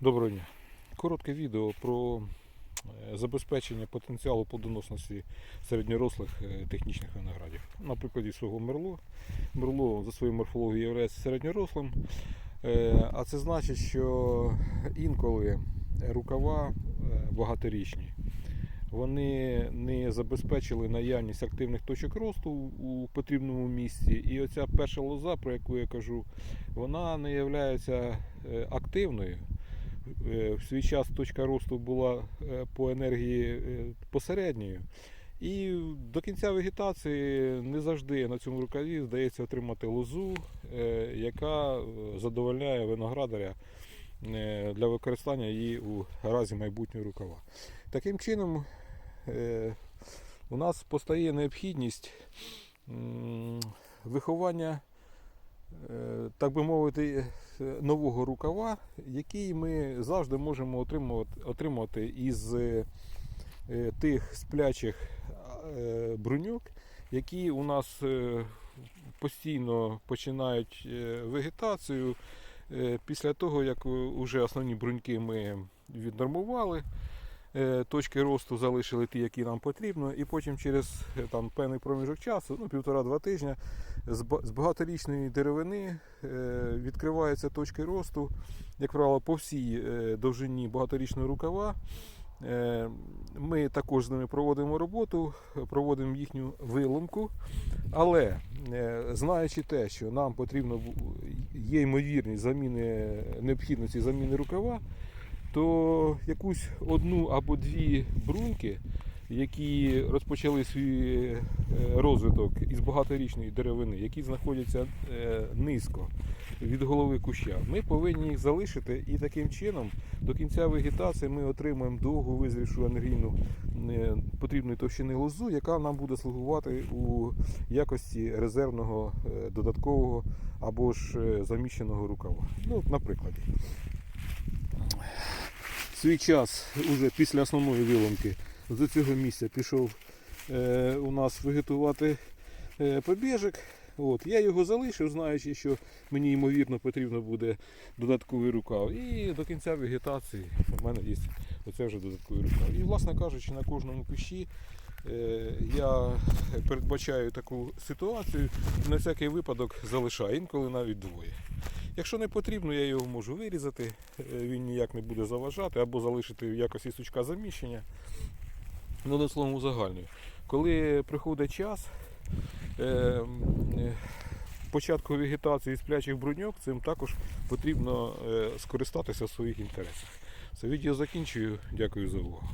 Доброго дня. Коротке відео про е, забезпечення потенціалу плодоносності середньорослих е, технічних виноградів. На прикладі свого мерло. Мерло за своєю морфологією є середньорослим, е, а це значить, що інколи рукава багаторічні. Вони не забезпечили наявність активних точок росту у потрібному місці. І оця перша лоза, про яку я кажу, вона не є активною. Е, В свій час точка росту була е, по енергії е, посередньою. І до кінця вегетації не завжди на цьому рукаві здається отримати лозу, яка задовольняє виноградаря для використання її у разі майбутнього рукава. Таким чином, у нас постає необхідність виховання, так би мовити, е, нового рукава, який ми завжди можемо отримувати, отримати із е, е, тих сплячих е, бруньок, які у нас е, постійно починають е, вегетацію е, після того, як вже основні бруньки ми віднормували. Е, Точки росту залишили ті, які нам потрібно, і потім через е, там, певний проміжок часу, ну півтора-два тижні, з багаторічної деревини е, відкриваються точки росту, як правило, по всій довжині багаторічного рукава. Ми також з ними проводимо роботу, проводимо їхню виломку. Але знаючи те, що нам потрібно є ймовірність заміни необхідності заміни рукава, то якусь одну або дві бруньки, які розпочали свій е, розвиток із багаторічної деревини, які знаходяться е, низько від голови куща, ми повинні їх залишити і таким чином до кінця вегетації ми отримаємо довгу визрівшу енергійну е, потрібної товщини лозу, яка нам буде слугувати у якості резервного додаткового або ж заміщеного рукава. Ну, наприклад. Свій час, уже після основної виломки, з цього місця пішов е, у нас вегетувати е, побіжик. От, я його залишив, знаючи, що мені ймовірно потрібно буде додатковий рукав. І до кінця вегетації в мене є оце вже додатковий рукав. І, власне кажучи, на кожному кущі е, я передбачаю таку ситуацію, на всякий випадок залишаю, інколи навіть двоє. Якщо не потрібно, я його можу вирізати, е, він ніяк не буде заважати, або залишити в якості сучка заміщення. Ну, на словом узагальнюю. Коли приходить час е, е, початку вегетації сплячих бруньок, цим також потрібно е, скористатися в своїх інтересах. Це відео закінчую. Дякую за увагу.